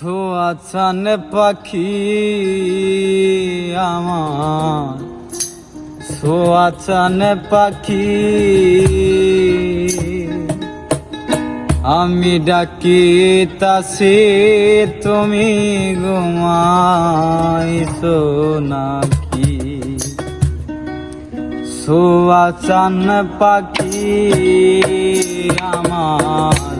ছোয়াছান পাখি আমার। ছোয়াছান পাখি। আমি ডাকি তাসি তুমি ঘুমাইছো নাকি? সুয়াচান পাখি আমার।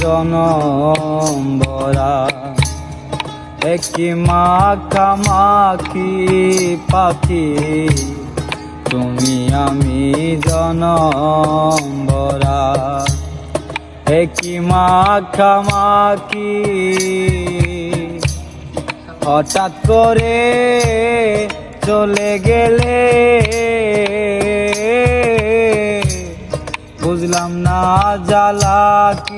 জনম বরা একই মাখামাখি পাখি, তুমি আমি জনম বরা একই মাখামাখি হঠাৎ করে চলে গেলে, বুঝলাম না জ্বালা কি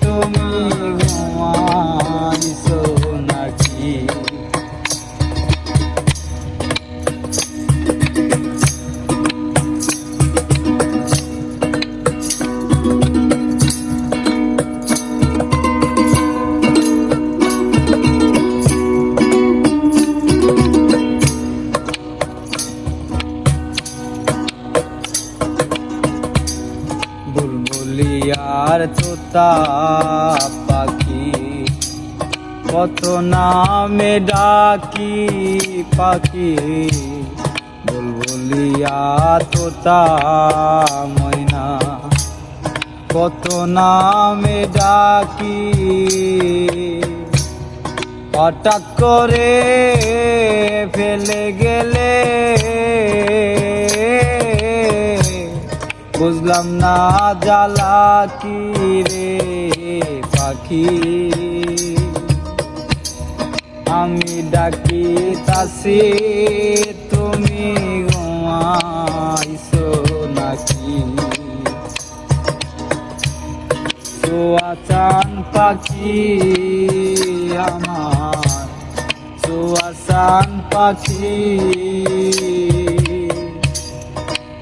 বুলবুলিয়ার তোতা পাখি। কত নামে ডাকি পাখি। বুলবুলিয়া তোতা ময়না। কত নামে ডাকি। হঠাৎ করে ফেলে গেলে বুঝলাম না জ্বালা কি রে পাখি। আমি ডাকি তাসি, তুমি ঘুমাইছো নাকি? সোয়াচান পাখি আমার সোয়াচান পাখি